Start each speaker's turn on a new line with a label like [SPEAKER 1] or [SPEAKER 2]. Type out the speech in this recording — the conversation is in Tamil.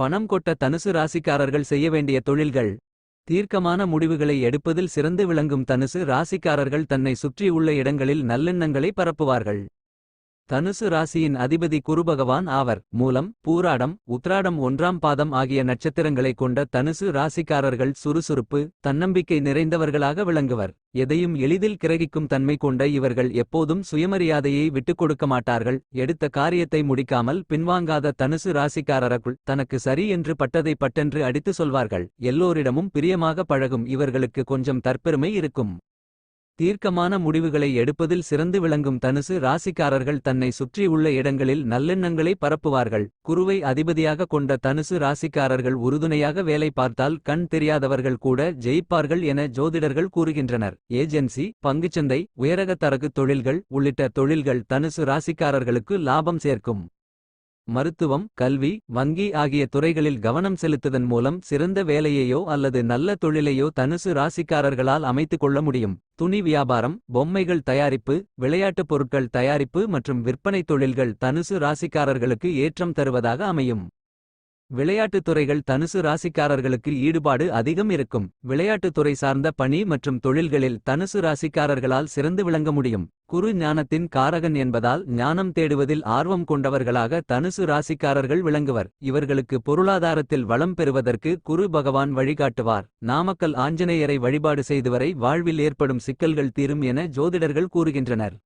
[SPEAKER 1] பணம் கொட்ட தனுசு ராசிக்காரர்கள் செய்ய வேண்டிய தொழில்கள். தீர்க்கமான முடிவுகளை எடுப்பதில் சிறந்து விளங்கும் தனுசு ராசிக்காரர்கள் தன்னை சுற்றியுள்ள இடங்களில் நல்லெண்ணங்களை பரப்புவார்கள். தனுசு ராசியின் அதிபதி குருபகவான் ஆவர். மூலம் பூராடம் உத்ராடம் ஒன்றாம் பாதம் ஆகிய நட்சத்திரங்களைக் கொண்ட தனுசு ராசிக்காரர்கள் சுறுசுறுப்பு தன்னம்பிக்கை நிறைந்தவர்களாக விளங்குவர். எதையும் எளிதில் கிரகிக்கும் தன்மை கொண்ட இவர்கள் எப்போதும் சுயமரியாதையை விட்டுக் கொடுக்க மாட்டார்கள். எடுத்த காரியத்தை முடிக்காமல் பின்வாங்காத தனுசு ராசிக்காரருக்குள் தனக்கு சரி என்று பட்டதை பட்டென்று அடித்து சொல்வார்கள். எல்லோரிடமும் பிரியமாக பழகும் இவர்களுக்கு கொஞ்சம் தற்பெருமை இருக்கும். தீர்க்கமான முடிவுகளை எடுப்பதில் சிறந்து விளங்கும் தனுசு ராசிக்காரர்கள் தன்னை சுற்றியுள்ள இடங்களில் நல்லெண்ணங்களை பரப்புவார்கள். குருவை அதிபதியாக கொண்ட தனுசு ராசிக்காரர்கள் உறுதுணையாக வேலை பார்த்தால் கண் தெரியாதவர்கள் கூட ஜெயிப்பார்கள் என ஜோதிடர்கள் கூறுகின்றனர். ஏஜென்சி பங்குச்சந்தை உயரக தரகு தொழில்கள் உள்ளிட்ட தொழில்கள் தனுசு ராசிக்காரர்களுக்கு லாபம் சேர்க்கும். மருத்துவம் கல்வி வங்கி ஆகிய துறைகளில் கவனம் செலுத்துதன் மூலம் சிறந்த வேலையையோ அல்லது நல்ல தொழிலையோ தனுசு ராசிக்காரர்களால் அமைத்துக் கொள்ள முடியும். துணி வியாபாரம் பொம்மைகள் தயாரிப்பு விளையாட்டுப் பொருட்கள் தயாரிப்பு மற்றும் விற்பனை தொழில்கள் தனுசு ராசிக்காரர்களுக்கு ஏற்றம் தருவதாக அமையும். விளையாட்டுத் துறைகள் தனுசு ராசிக்காரர்களுக்கு ஈடுபாடு அதிகம் இருக்கும். விளையாட்டுத் துறை சார்ந்த பணி மற்றும் தொழில்களில் தனுசு ராசிக்காரர்களால் சிறந்து விளங்க முடியும். குரு ஞானத்தின் காரகன் என்பதால் ஞானம் தேடுவதில் ஆர்வம் கொண்டவர்களாக தனுசு ராசிக்காரர்கள் விளங்குவர். இவர்களுக்கு பொருளாதாரத்தில் வளம் பெறுவதற்கு குரு பகவான் வழிகாட்டுவார். நாமக்கல் ஆஞ்சநேயரை வழிபாடு செய்துவரை வாழ்வில் ஏற்படும் சிக்கல்கள் தீரும் என ஜோதிடர்கள் கூறுகின்றனர்.